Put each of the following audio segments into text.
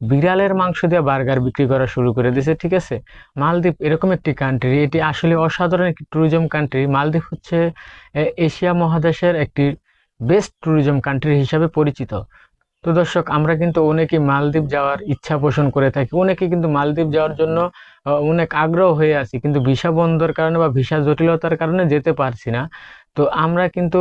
বিড়ালের মাংস দিয়ে বার্গার বিক্রি করা শুরু করে দিয়েছে, ঠিক আছে? মালদ্বীপ এরকম একটি কান্ট্রি এটি আসলে অসাধারণ একটি ট্যুরিজম কান্ট্রি মালদ্বীপ হচ্ছে এশিয়া মহাদেশের একটি বেস্ট ট্যুরিজম কান্ট্রি হিসাবে পরিচিত। তো দর্শক, আমরা কিন্তু অনেকেই মালদ্বীপ যাওয়ার ইচ্ছা পোষণ করে থাকি। অনেকে কিন্তু মালদ্বীপ যাওয়ার জন্য অনেক আগ্রহ হয়ে আছি। কিন্তু ভিসা বন্ধর কারণে বা ভিসা জটিলতার কারণে যেতে পারছি না। তো আমরা কিন্তু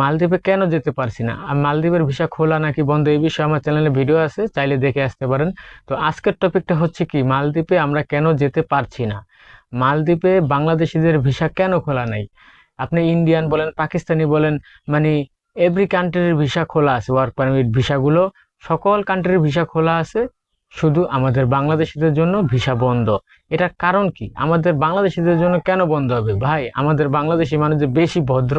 মালদ্বীপে কেন যেতে পারছি না? আর মালদ্বীপের ভিসা খোলা নাকি বন্ধ এই বিষয়ে আমার চ্যানেলে ভিডিও আছে, চাইলে দেখে আসতে পারেন। তো আজকের টপিকটা হচ্ছে কি, মালদ্বীপে আমরা কেন যেতে পারছি না? মালদ্বীপে বাংলাদেশিদের ভিসা কেন খোলা নাই? আপনি ইন্ডিয়ান বলেন, পাকিস্তানি বলেন মানে এভরি কান্ট্রির ভিসা খোলা আছে ওয়ার্ক পারমিট ভিসাগুলো, সকল কান্ট্রির ভিসা খোলা আছে। শুধু আমাদের বাংলাদেশিদের জন্য ভিসা বন্ধ। এটার কারণ কি? আমাদের বাংলাদেশিদের জন্য কেন বন্ধ হবে? ভাই, আমাদের বাংলাদেশি মানুষ যে বেশি ভদ্র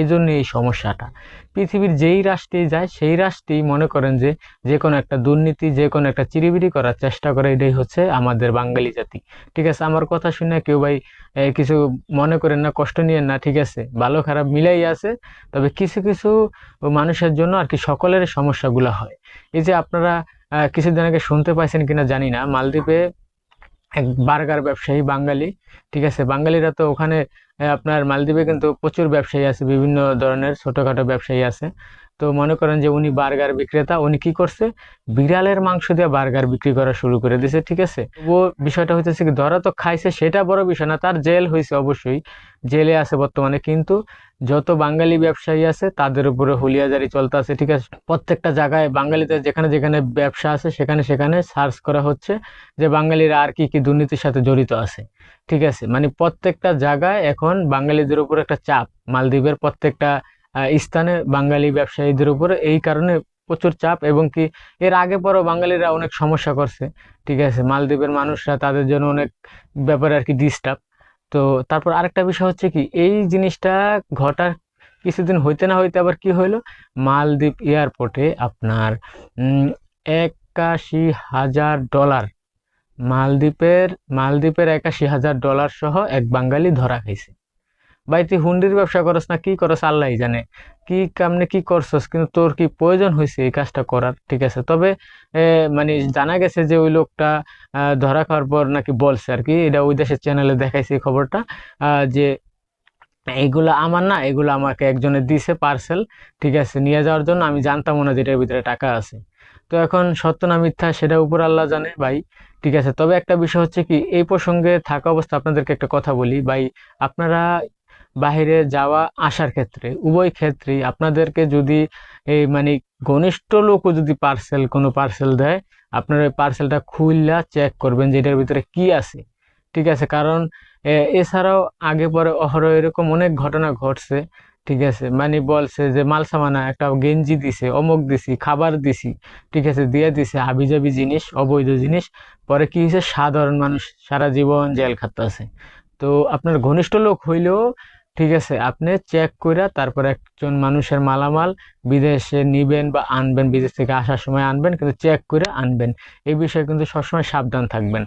এই জন্য এই সমস্যাটা। পৃথিবীর যেই রাষ্ট্রেই যায়, সেই রাষ্ট্রেই মনে করেন যে যে কোনো একটা দুর্নীতি যে কোনো একটা চিরিবিরি করার চেষ্টা করে, এটাই হচ্ছে আমাদের বাঙালি জাতি। ঠিক আছে, আমার কথা শুনে কেউ ভাই কিছু মনে করেন না, কষ্ট নিয়েন না, ঠিক আছে? ভালো খারাপ মিলাই আছে, তবে কিছু কিছু মানুষের জন্য আর কি সকলের সমস্যাগুলো হয়। এই যে আপনারা কিছুদিন আগে শুনতে পাইছেন কিনা জানি না। মালদ্বীপে এক বার্গার ব্যবসায়ী বাঙালি, ঠিক আছে? বাঙালিরা তো ওখানে আপনার মালদ্বীপে কিন্তু প্রচুর ব্যবসায়ী আছে, বিভিন্ন ধরনের ছোটোখাটো ব্যবসায়ী আছে। তো মনে করেন যে উনি বার্গার বিক্রেতা, উনি কি করছে? বিড়ালের মাংস দিয়ে বার্গার বিক্রি করা শুরু করে দিছে, ঠিক আছে? ও বিষয়টা হইতেছে কি, ধরা তো খাইছে, সেটা বড় বিষয় না, তার জেল হয়েছে অবশ্যই, জেলে আছে বর্তমানে, কিন্তু যত বাঙালি ব্যবসায়ী আছে, তাদের উপরে হুলিয়াজারি চলতে আছে, ঠিক আছে? প্রত্যেকটা জায়গায় বাঙালিদের যেখানে যেখানে ব্যবসা আছে, সেখানে সেখানে সার্চ করা হচ্ছে যে বাঙালিরা আর কি কি দুর্নীতির সাথে জড়িত আছে, ঠিক আছে? মানে প্রত্যেকটা জায়গায় এখন বাঙালিদের উপর একটা চাপ, মালদ্বীপের প্রত্যেকটা স্থানে বাঙালি ব্যবসায়ীদের উপরে এই কারণে প্রচুর চাপ এবং কি এর আগে পরও বাঙালিরা অনেক সমস্যা করছে, ঠিক আছে? মালদ্বীপের মানুষরা তাদের জন্য অনেক ব্যাপারে আর কি ডিস্টার্ব তো তারপর আরেকটা বিষয় হচ্ছে কি, এই জিনিসটা ঘটার কিছুদিন হইতে না হইতে আবার কি হইল? মালদ্বীপ এয়ারপোর্টে আপনার একাশি হাজার ডলার মালদ্বীপের মালদ্বীপের একাশি হাজার ডলার সহ এক বাঙালি ধরা খাইছে। ভাই, তুই হুন্ডির ব্যবসা করস না, কি করস আল্লাহ জানে। কি কামনে কি করছস, কিন্তু তোর কি প্রয়োজন হয়েছে এই কাজটা করার, ঠিক আছে? তবে মানে জানা গেছে যে ওই লোকটা ধরা খাওয়ার পর নাকি বলছে আর কি, এটা ওই দেশের চ্যানেলে দেখাইছে এই খবরটা যে এইগুলো আমার না, এগুলো আমাকে একজনে দিছে পার্সেল ঠিক আছে, নিয়ে যাওয়ার জন্য, আমি জানতাম না যে এটার ভিতরে টাকা আছে। তো এখন সত্য না মিথ্যা সেটা উপর আল্লাহ জানে ভাই, ঠিক আছে? তবে একটা বিষয় হচ্ছে কি, এই প্রসঙ্গে থাকা অবস্থা আপনাদেরকে একটা কথা বলি, ভাই, আপনারা বাইরে যাওয়া আসার ক্ষেত্রে, উভয় ক্ষেত্রেই আপনাদেরকে যদি এই মানে ঘনিষ্ঠ লোকও যদি পার্সেল কোনো পার্সেল দেয়, আপনারা ওই পার্সেলটা খুললা চেক করবেন যে এটার ভিতরে কি আছে। ঠিক আছে? কারণ এছাড়াও আগে পরে অহরহ এরকম অনেক ঘটনা ঘটছে। ঠিক আছে? মানে বলছে যে মাল সামানা একটা গেঞ্জি দিছে, অমুক দিছি, খাবার দিছি, ঠিক আছে? দিয়ে দিছে হাবিজাবি জিনিস, অবৈধ জিনিস। পরে কি হয়েছে? সাধারণ মানুষ সারা জীবন জেল খাটতেছে। তো আপনার ঘনিষ্ঠ লোক হইলেও, ঠিক আছে, আপনি চেক কইরা তারপর একজন মানুষের মালামাল বিদেশে নিবেন বা আনবেন, বিদেশ থেকে আসার সময় আনবেন, কিন্তু চেক করে আনবেন। এই বিষয়ে কিন্তু সবসময় সাবধান থাকবেন।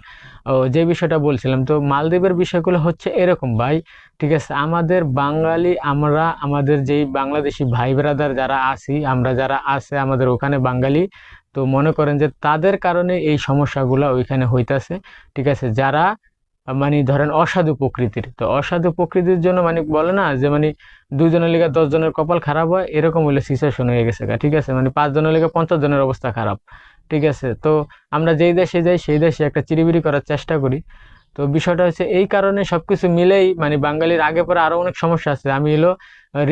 ও, যে বিষয়টা বলছিলাম, তো মালদ্বীপের বিষয়গুলো হচ্ছে এরকম ভাই, ঠিক আছে, আমাদের বাঙালি, আমরা, আমাদের যেই বাংলাদেশি ভাই ব্রাদার যারা আছি, আমরা যারা আছে আমাদের ওখানে বাঙালি, তো মনে করেন যে তাদের কারণে এই সমস্যাগুলো ওইখানে হইতাছে, ঠিক আছে, যারা মানে ধরেন অসাধু প্রকৃতির। তো অসাধু প্রকৃতির জন্য মানে বলে না যে মানে দুজনের লেগে দশ জনের কপাল খারাপ হয়, এরকম হইলে সিচুয়েশন হয়ে গেছে ঠিক আছে? মানে পাঁচ জনের লেগে পঞ্চাশ জনের অবস্থা খারাপ, ঠিক আছে? তো আমরা যেই দেশে যাই, সেই দেশে একটা চিরিবিরি করার চেষ্টা করি। তো বিষয়টা হচ্ছে এই কারণে সবকিছু মিলেই মানে বাঙালির আগে পরে আরও অনেক সমস্যা আছে। আমি এলো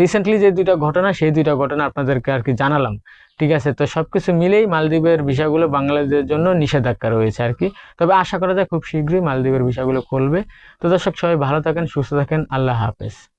রিসেন্টলি যে দুইটা ঘটনা, সেই দুইটা ঘটনা আপনাদেরকে আর কি জানালাম। ঠিক আছে? তো সব কিছু মিলেই মালদ্বীপের ভিসাগুলো বাংলাদেশের জন্য নিষেধাজ্ঞা রয়েছে আর কি। তবে আশা করা যায় খুব শীঘ্রই মালদ্বীপের ভিসাগুলো খুলবে। তো দর্শক, সবাই ভালো থাকেন, সুস্থ থাকেন। আল্লাহ হাফেজ।